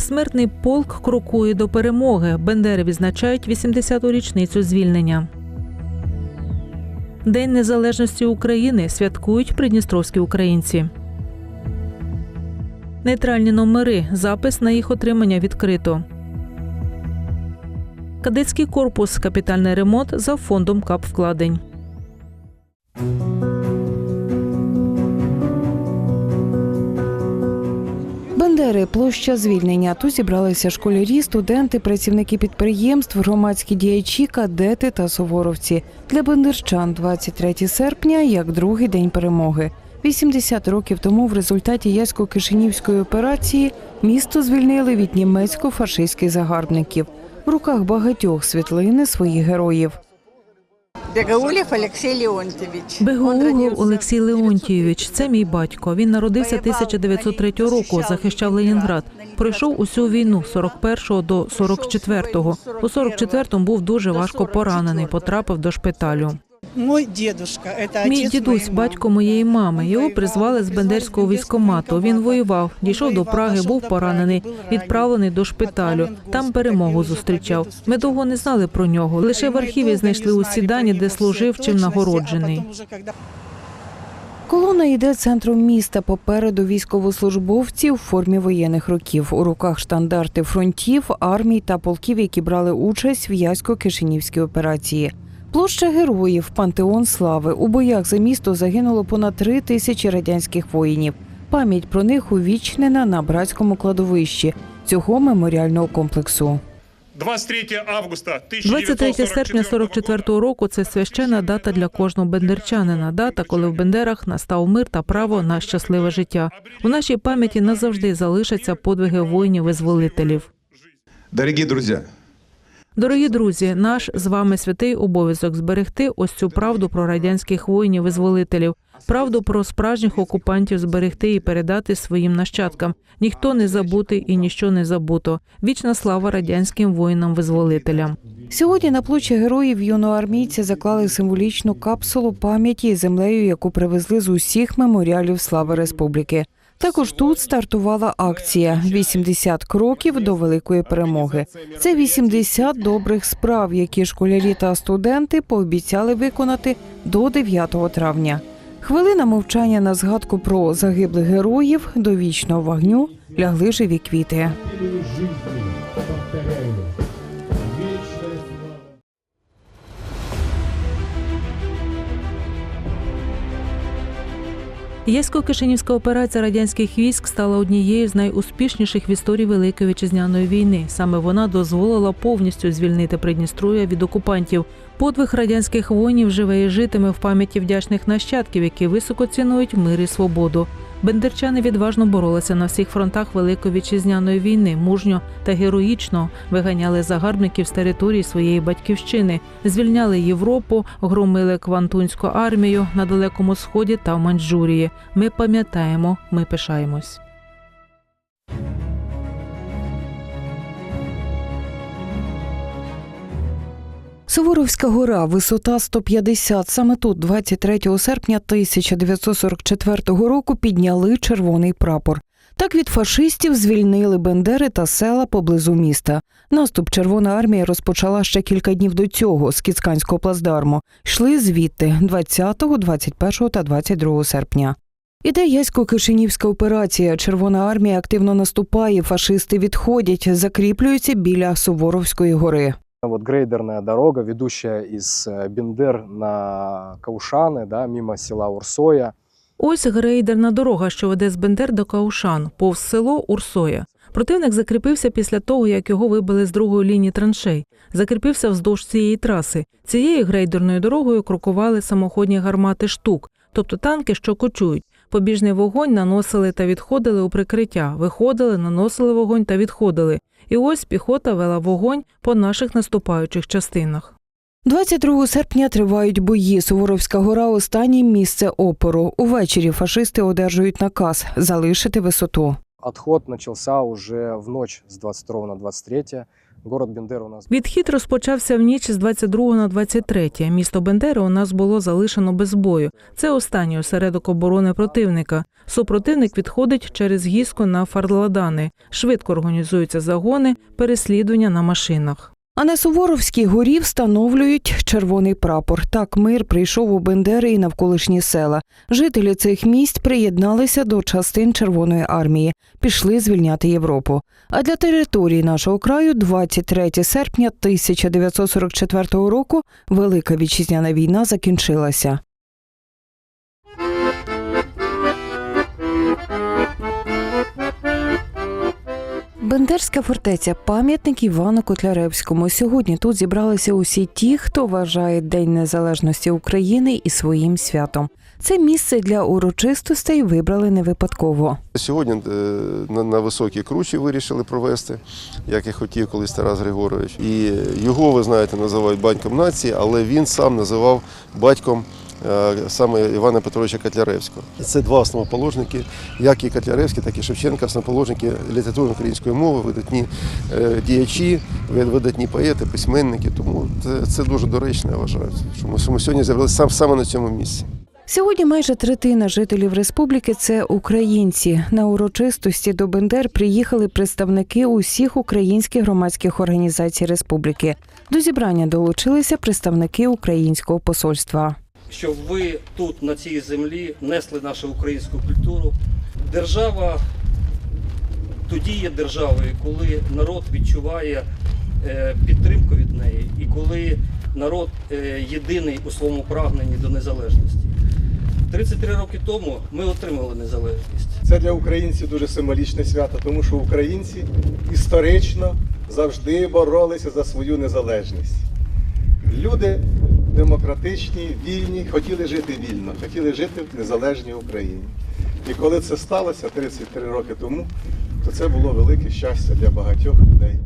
Безсмертний полк крокує до перемоги. Бендери відзначають 80-ту річницю звільнення. День незалежності України святкують придністровські українці. Нейтральні номери. Запис на їх отримання відкрито. Кадетський корпус. Капітальний ремонт за фондом КАП вкладень. Площа звільнення. Тут зібралися школярі, студенти, працівники підприємств, громадські діячі, кадети та суворовці. Для бандерчан 23 серпня як другий день перемоги. 80 років тому в результаті Ясько-Кишинівської операції місто звільнили від німецько-фашистських загарбників. В руках багатьох світлини своїх героїв. Бегаулев Олексій Леонтьєвич. Бегаулов Олексій Леонтьєвич. Це мій батько. Він народився 1903 року. Захищав Ленінград. Пройшов усю війну з 41 до 44-го. У 44-му був дуже важко поранений. Потрапив до шпиталю. Мой дедушка, это Мій дідусь, батько моєї мами. Його призвали з бендерського військомату. Він воював, дійшов до Праги, був поранений, відправлений до шпиталю. Там перемогу зустрічав. Ми довго не знали про нього. Лише в архіві знайшли усі дані, де служив, чим нагороджений. Колона йде центром міста. Попереду військовослужбовці у формі воєнних років. У руках штандарти фронтів, армій та полків, які брали участь в Ясько-Кишинівській операції. Площа героїв, пантеон слави. У боях за місто загинуло понад три тисячі радянських воїнів. Пам'ять про них увічнена на братському кладовищі цього меморіального комплексу. 23 августа 23 серпня 44-го року це священна дата для кожного бендерчанина. Дата, коли в Бендерах настав мир та право на щасливе життя. У нашій пам'яті назавжди залишаться подвиги воїнів-визволителів. Дорогие друзья, Дорогі друзі, наш з вами святий обов'язок зберегти ось цю правду про радянських воїнів-визволителів, правду про справжніх окупантів зберегти і передати своїм нащадкам. Ніхто не забутий і ніщо не забуто. Вічна слава радянським воїнам-визволителям. Сьогодні на площі героїв юного армійця заклали символічну капсулу пам'яті землею, яку привезли з усіх меморіалів слави республіки. Також тут стартувала акція «80 кроків до великої перемоги. Це 80 добрих справ, які школярі та студенти пообіцяли виконати до 9 травня. Хвилина мовчання на згадку про загиблих героїв до вічного вогню лягли живі квіти. Єсько-Кишинівська операція радянських військ стала однією з найуспішніших в історії Великої вітчизняної війни. Саме вона дозволила повністю звільнити Придністров'я від окупантів. Подвиг радянських воїнів живе і житиме в пам'яті вдячних нащадків, які високо цінують мир і свободу. Бендерчани відважно боролися на всіх фронтах Великої вітчизняної війни, мужньо та героїчно виганяли загарбників з території своєї батьківщини, звільняли Європу, громили Квантунську армію на далекому сході та в Маньчжурії. Ми пам'ятаємо, ми пишаємось. Суворовська гора, висота 150. Саме тут, 23 серпня 1944 року, підняли червоний прапор. Так від фашистів звільнили Бендери та села поблизу міста. Наступ Червона армія розпочала ще кілька днів до цього з Кіцканського плацдарму. Йшли звідти 20, 21 та 22 серпня. Іде Ясько-Кишинівська операція. Червона армія активно наступає. Фашисти відходять, закріплюються біля Суворовської гори. Вот грейдерная дорога, ведущая из э, Бендер на Каушаны, да, мимо села Урсоя. Ось грейдерна дорога, що веде з Бендер до Каушан, повз село Урсоя. Противник закріпився після того, як його вибили з другої лінії траншей. Закріпився вздовж цієї траси. Цією грейдерною дорогою крокували самоходні гармати штук, тобто танки, що кочують. Побіжний вогонь наносили та відходили у прикриття, виходили, наносили вогонь та відходили. І ось піхота вела вогонь по наших наступаючих частинах. 22 серпня тривають бої. Суворовська гора останнє місце опору. Увечері фашисти одержують наказ залишити висоту. Отход начался уже в ночь с 22 на 23. Город Бендер у нас Відхід розпочався в ніч з 22 на 23. Місто Бендера у нас було залишено без бою. Це останній осередок оборони противника. Супротивник відходить через гіску на Фарладани. Швидко організуються загони, переслідування на машинах. А на Суворовській горі встановлюють червоний прапор. Так мир прийшов у Бендери і навколишні села. Жителі цих місць приєдналися до частин Червоної армії, пішли звільняти Європу. А для території нашого краю 23 серпня 1944 року Велика вітчизняна війна закінчилася. Бендерська фортеця пам'ятник Івану Котляревському. Сьогодні тут зібралися усі ті, хто вважає День Незалежності України і своїм святом. Це місце для урочистостей вибрали не випадково. Сьогодні е, на, високій кручі вирішили провести, як і хотів колись Тарас Григорович. І його, ви знаєте, називають батьком нації, але він сам називав батьком е, саме Івана Петровича Котляревського. Це два основоположники, як і Котляревський, так і Шевченка, основоположники літератури української мови, видатні е, діячі, видатні поети, письменники. Тому це, дуже доречно, я вважаю, що ми сьогодні з'явилися саме на цьому місці. Сьогодні майже третина жителів республіки це українці. На урочистості до Бендер приїхали представники усіх українських громадських організацій республіки. До зібрання долучилися представники українського посольства. Щоб ви тут, на цій землі, несли нашу українську культуру. Держава тоді є державою, коли народ відчуває е, підтримку від неї і коли народ е, єдиний у своєму прагненні до незалежності. 33 роки тому ми отримали незалежність. Це для українців дуже символічне свято, тому що українці історично завжди боролися за свою незалежність. Люди демократичні, вільні, хотіли жити вільно, хотіли жити в незалежній Україні. І коли це сталося 33 роки тому, то це було велике щастя для багатьох людей.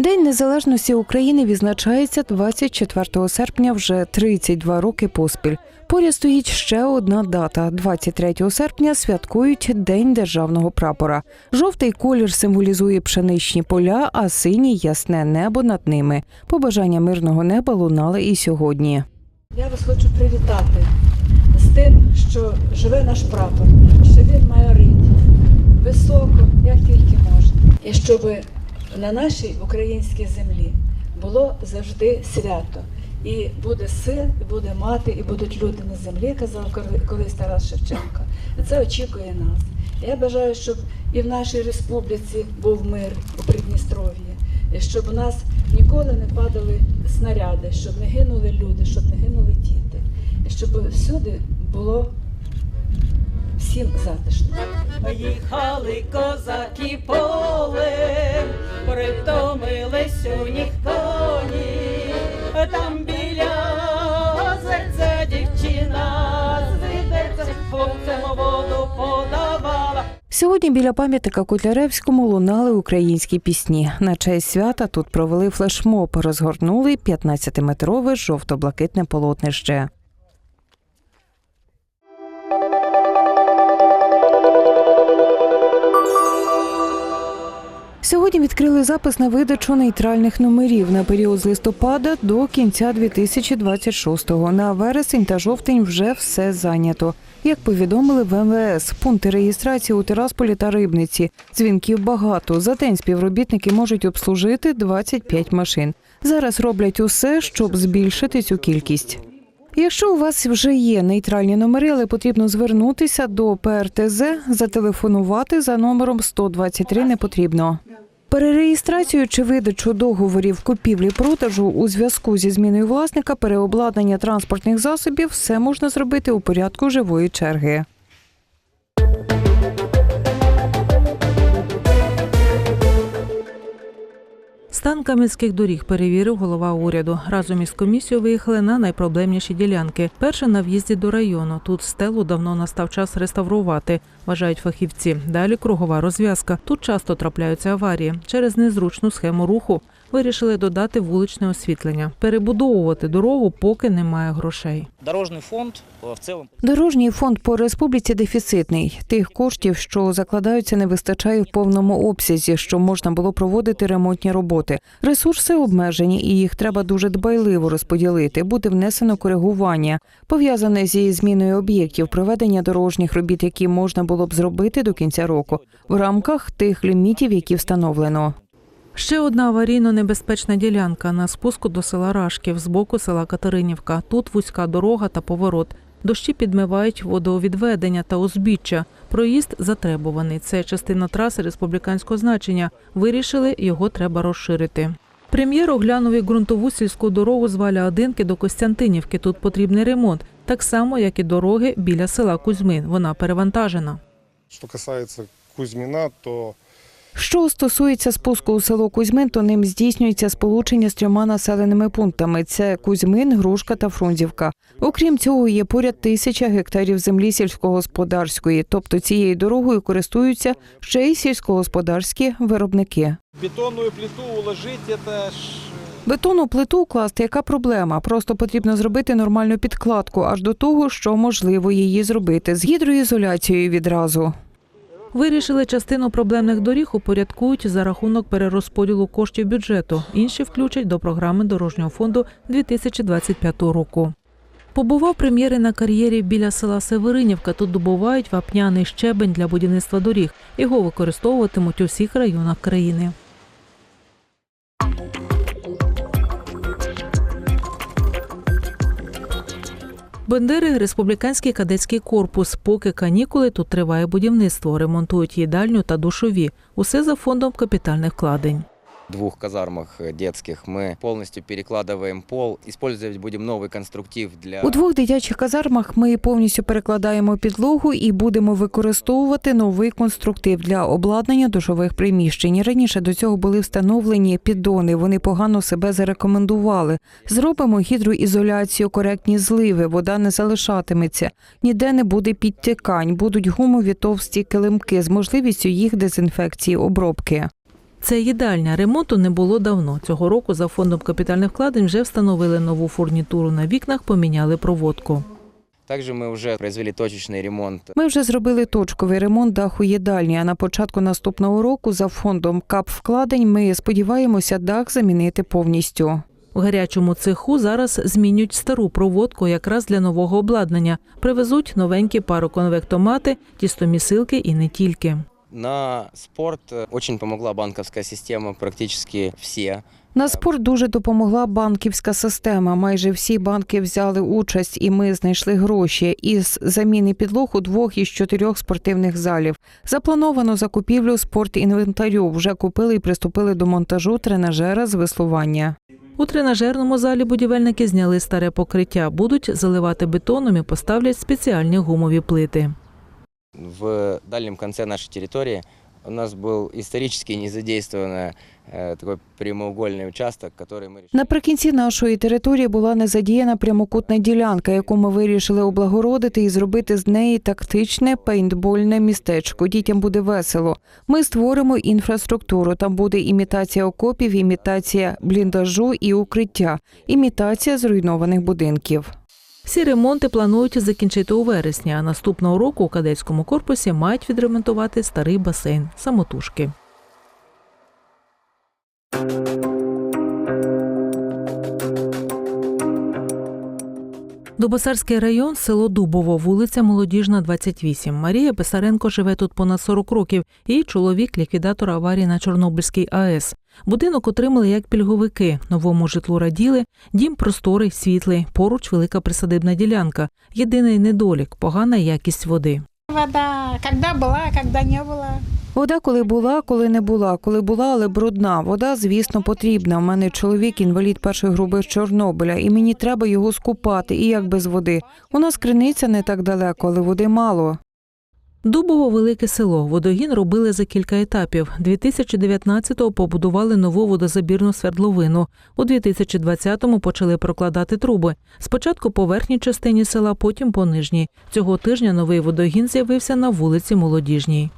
День незалежності України відзначається 24 серпня вже 32 роки поспіль. Поряд стоїть ще одна дата. 23 серпня святкують День державного прапора. Жовтий колір символізує пшеничні поля, а синій ясне небо над ними. Побажання мирного неба лунали і сьогодні. Я вас хочу привітати з тим, що живе наш прапор, що він майорить високо, як тільки можна. І щоб на нашій українській землі було завжди свято. І буде син, і буде мати, і будуть люди на землі, казав коли- колись Тарас Шевченко. Це очікує нас. Я бажаю, щоб і в нашій республіці був мир у Придністров'ї, щоб у нас ніколи не падали снаряди, щоб не гинули люди, щоб не гинули діти, щоб всюди було всім затишно. Їхали козаки полем, притомились у них коні, там біля озерця дівчина з хлопцям воду подавала. Сьогодні біля пам'ятника Котляревському лунали українські пісні. На честь свята тут провели флешмоб, розгорнули 15-метрове жовто-блакитне полотнище. Сьогодні відкрили запис на видачу нейтральних номерів на період з листопада до кінця 2026-го. На вересень та жовтень вже все зайнято. Як повідомили в МВС, пункти реєстрації у Тирасполі та Рибниці. Дзвінків багато. За день співробітники можуть обслужити 25 машин. Зараз роблять усе, щоб збільшити цю кількість. Якщо у вас вже є нейтральні номери, але потрібно звернутися до ПРТЗ, зателефонувати за номером 123 не потрібно. Перереєстрацію чи видачу договорів купівлі-продажу у зв'язку зі зміною власника, переобладнання транспортних засобів все можна зробити у порядку живої черги. Стан кам'янських доріг перевірив голова уряду. Разом із комісією виїхали на найпроблемніші ділянки. Перше на в'їзді до району. Тут стелу давно настав час реставрувати, вважають фахівці. Далі кругова розв'язка. Тут часто трапляються аварії через незручну схему руху. Вирішили додати вуличне освітлення. Перебудовувати дорогу поки немає грошей. Дорожний фонд э, в целом Дорожній фонд по республіці дефіцитний. Тих коштів, що закладаються, не вистачає в повному обсязі, що можна було проводити ремонтні роботи. Ресурси обмежені, і їх треба дуже дбайливо розподілити. Буде внесено коригування, пов'язане зі зміною об'єктів, проведення дорожніх робіт, які можна було б зробити до кінця року, в рамках тих лімітів, які встановлено. Ще одна аварійно небезпечна ділянка на спуску до села Рашків з боку села Катеринівка. Тут вузька дорога та поворот. Дощі підмивають водовідведення та узбіччя. Проїзд затребуваний. Це частина траси республіканського значення. Вирішили, його треба розширити. Прем'єр оглянув і ґрунтову сільську дорогу з Валя Одинки до Костянтинівки. Тут потрібний ремонт, так само як і дороги біля села Кузьмин. Вона перевантажена. Что касается Кузьмина, то Що стосується спуску у село Кузьмин, то ним здійснюється сполучення з трьома населеними пунктами: це Кузьмин, Грушка та Фрунзівка. Окрім цього, є поряд тисяча гектарів землі сільськогосподарської, тобто цією дорогою користуються ще й сільськогосподарські виробники. бетонную плиту уложить, это ж... Бетонну плиту класти яка проблема? Просто потрібно зробити нормальну підкладку, аж до того, що можливо її зробити з гідроізоляцією відразу. Вирішили частину проблемних доріг упорядкують за рахунок перерозподілу коштів бюджету. Інші включать до програми дорожнього фонду 2025 року. Побував прем'єри на кар'єрі біля села Северинівка. Тут добувають вапняний щебень для будівництва доріг. Його використовуватимуть у всіх районах країни. Бендери республіканський кадетський корпус. Поки канікули тут триває будівництво, ремонтують їдальню та душові. Усе за фондом капітальних вкладень двух казармах э, детских мы полностью перекладываем пол. Использовать будем новый конструктив для... У двох дитячих казармах ми повністю перекладаємо підлогу і будемо використовувати новий конструктив для обладнання душових приміщень. Раніше до цього були встановлені піддони. Вони погано себе зарекомендували. Зробимо гідроізоляцію, коректні зливи, вода не залишатиметься. Ніде не буде підтікань, будуть гумові товсті килимки з можливістю їх дезінфекції обробки. Це їдальня. Ремонту не було давно. Цього року за фондом капітальних вкладень вже встановили нову фурнітуру на вікнах, поміняли проводку. Также мы уже произвели точечный ремонт Ми вже зробили точковий ремонт даху їдальні. А на початку наступного року за фондом КАП вкладень ми сподіваємося дах замінити повністю. В гарячому цеху зараз змінюють стару проводку якраз для нового обладнання. Привезуть новенькі пароконвектомати, тістомісилки і не тільки. На спорт. э, Очень помогла банковская система, практически все. На спорт дуже допомогла банківська система. Майже всі банки взяли участь, і ми знайшли гроші із заміни підлог у двох із чотирьох спортивних залів. Заплановано закупівлю спортінвентарю. Вже купили і приступили до монтажу тренажера з веслування. У тренажерному залі будівельники зняли старе покриття, будуть заливати бетоном і поставлять спеціальні гумові плити. В дальнем конце нашей территории у нас был исторически незадействованный э, такой прямоугольный участок, который мы решили... Наприкінці нашої території була незадіяна прямокутна ділянка, яку ми вирішили облагородити і зробити з неї тактичне пейнтбольне містечко. Дітям буде весело. Ми створимо інфраструктуру. Там буде імітація окопів, імітація бліндажу і укриття, імітація зруйнованих будинків. Всі ремонти планують закінчити у вересні, а наступного року у кадетському корпусі мають відремонтувати старий басейн самотужки. Дубосарський район, село Дубово, вулиця Молодіжна, 28. Марія Писаренко живе тут понад 40 років. Її чоловік ліквідатор аварії на Чорнобильській АЕС. Будинок отримали як пільговики. Новому житлу раділи. Дім просторий, світлий, поруч велика присадибна ділянка. Єдиний недолік погана якість води. Вода, когда была, когда не была. Вода, коли була, коли не була, коли була, але брудна. Вода, звісно, потрібна. У мене чоловік інвалід першої групи з Чорнобиля, і мені треба його скупати. І як без води. У нас криниця не так далеко, але води мало. Дубово велике село. Водогін робили за кілька етапів. 2019-го побудували нову водозабірну свердловину. У 2020-му почали прокладати труби. Спочатку по верхній частині села, потім по нижній. Цього тижня новий водогін з'явився на вулиці Молодіжній.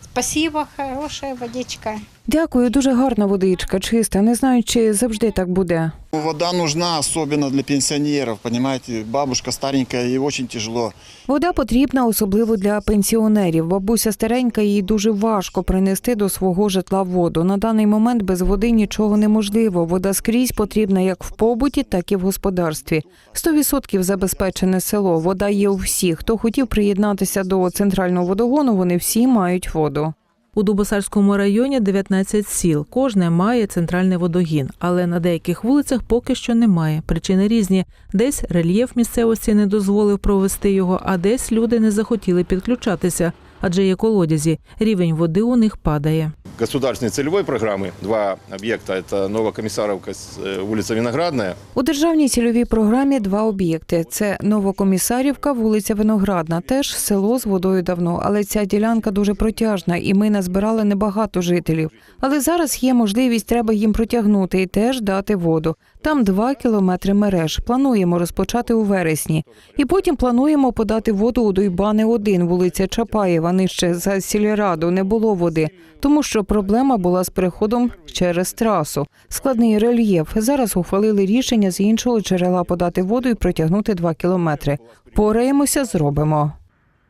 Спасибо, хороша водичка. Дякую, дуже гарна водичка, чиста. Не знаю, чи завжди так буде. Вода нужна, особенно для пенсионеров, понимаете, бабушка старенькая, ей очень тяжело. Вода потрібна особливо для пенсіонерів. Бабуся старенька, їй дуже важко принести до свого житла воду. На даний момент без води нічого неможливо. Вода скрізь потрібна як в побуті, так і в господарстві. 100% забезпечене село. Вода є у всіх. Хто хотів приєднатися до центрального водогону, вони всі мають воду. У Дубосарському районі 19 сіл. Кожне має центральний водогін, але на деяких вулицях поки що немає. Причини різні. Десь рельєф місцевості не дозволив провести його, а десь люди не захотіли підключатися, адже є колодязі. Рівень води у них падає. Государственной целевой программы два объекта. Это Новокомиссаровка, с- э, улица Виноградная. У державній цільовій програмі два об'єкти: це Новокомісарівка, вулиця Виноградна, теж село з водою давно, але ця ділянка дуже протяжна, і ми назбирали небагато жителів. Але зараз є можливість, треба їм протягнути і теж дати воду. Там два кілометри мереж. Плануємо розпочати у вересні. І потім плануємо подати воду у Дойбани 1 вулиця Чапаєва. Нижче за сільраду не було води, тому що проблема була з переходом через трасу. Складний рельєф. Зараз ухвалили рішення з іншого джерела подати воду і протягнути два кілометри. Пораємося, зробимо.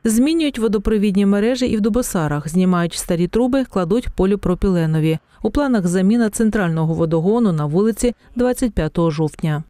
Змінюють водопровідні мережі і в Дубосарах, знімають старі труби, кладуть поліпропіленові. У планах заміна центрального водогону на вулиці 25 жовтня.